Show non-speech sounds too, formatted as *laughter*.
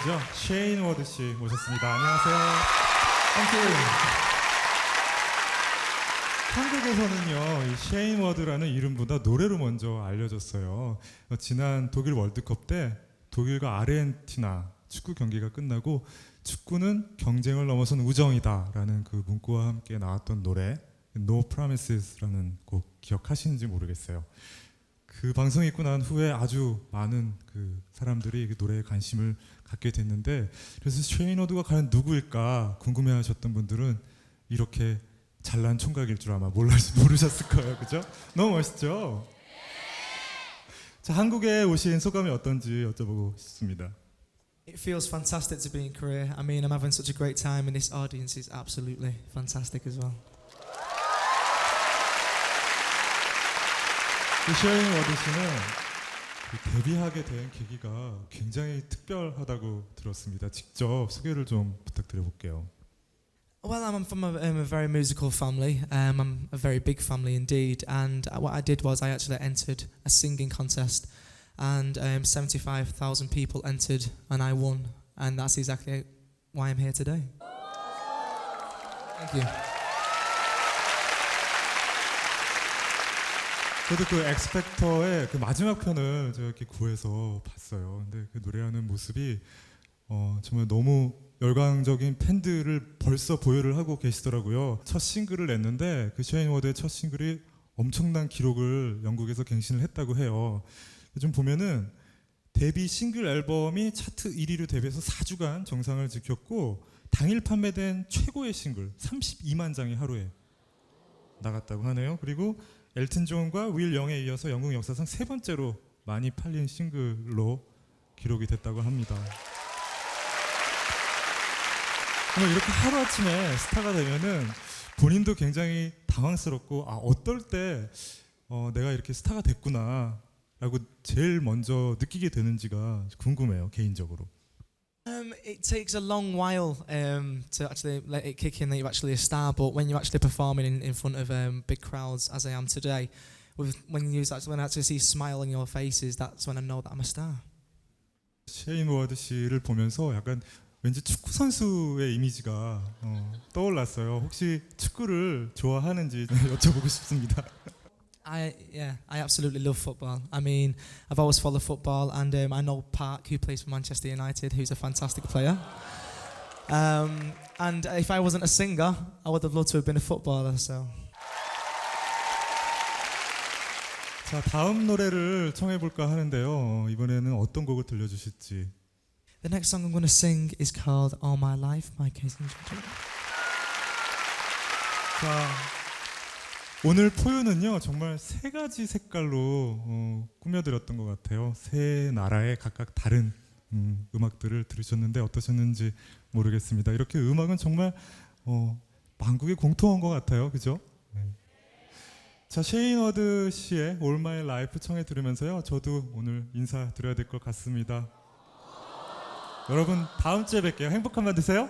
그죠? 쉐인 워드 씨 모셨습니다. 안녕하세요. 한국에서는요, 이 쉐인 워드라는 이름보다 노래로 먼저 알려졌어요. 어, 지난 독일 월드컵 때 독일과 아르헨티나 축구 경기가 끝나고 축구는 경쟁을 넘어선 우정이다라는 그 문구와 함께 나왔던 노래 No Promises라는 곡 기억하시는지 모르겠어요. 그 방송이 있고 난 후에 아주 많은 그 사람들이 그 노래에 관심을 갖게 됐는데 그래서 쉐이너드가 과연 누구일까 궁금해하셨던 분들은 이렇게 잘난 총각일 줄 아마 몰라, *laughs* 모르셨을 거예요, 그죠? 너무 멋있죠? 자 한국에 오신 소감이 어떤지 여쭤보고 싶습니다. It feels fantastic to be in Korea. I mean, I'm having such a great time, and this audience is absolutely fantastic as well. 쉐인 워드 씨는 그 데뷔하게 된 계기가 굉장히 특별하다고 들었습니다. 직접 소개를 좀 부탁드려 볼게요. Well, I'm from a, um, a very musical family. Um, I'm a very big family indeed. And uh, what I did was I actually entered a singing contest, and um, 75,000 people entered, and I won. And that's exactly why I'm here today. Thank you. 저도 그 엑스팩터의 그 마지막 편을 제가 이렇게 구해서 봤어요. 근데 그 노래하는 모습이 어, 정말 너무 열광적인 팬들을 벌써 보유를 하고 계시더라고요. 첫 싱글을 냈는데 그 쉐인 워드의 첫 싱글이 엄청난 기록을 영국에서 갱신을 했다고 해요. 좀 보면은 데뷔 싱글 앨범이 차트 1위로 데뷔해서 4주간 정상을 지켰고 당일 판매된 최고의 싱글 32만 장이 하루에 나갔다고 하네요. 그리고 엘튼 존과 윌 영에 이어서 영국 역사상 세 번째로 많이 팔린 싱글로 기록이 됐다고 합니다. 이렇게 하루아침에 스타가 되면은 본인도 굉장히 당황스럽고 아 어떨 때 어, 내가 이렇게 스타가 됐구나 라고 제일 먼저 느끼게 되는지가 궁금해요 개인적으로 Um, it takes a long while um, to actually let it kick in that you're actually a star, but when you're actually performing in, in front of um, big crowds, as I am today, with, when you actually, when I actually see smile on your faces, that's when I know that I'm a star. 셰인 워드 씨를 보면서 약간 왠지 축구 선수의 이미지가 어, 떠올랐어요 혹시 축구를 좋아하는지 여쭤보고 싶습니다 I yeah, I absolutely love football. I mean, I've always followed football, and um, I know Park, who plays for Manchester United, who's a fantastic player. Um, and if I wasn't a singer, I would have loved to have been a footballer. So. 자 다음 노래를 청해 볼까 하는데요. 이번에는 어떤 곡을 들려주실지. The next song I'm going to sing is called All My Life by Casey Johnson. 자 오늘 포유는요 정말 세 가지 색깔로 어, 꾸며드렸던 것 같아요. 세 나라의 각각 다른 음, 음악들을 들으셨는데 어떠셨는지 모르겠습니다. 이렇게 음악은 정말 어, 만국의 공통한 것 같아요, 그죠? 네. 자 셰인워드 씨의 All My Life 청해 들으면서요 저도 오늘 인사 드려야 될 것 같습니다. 여러분 다음 주에 뵐게요. 행복한 밤 되세요.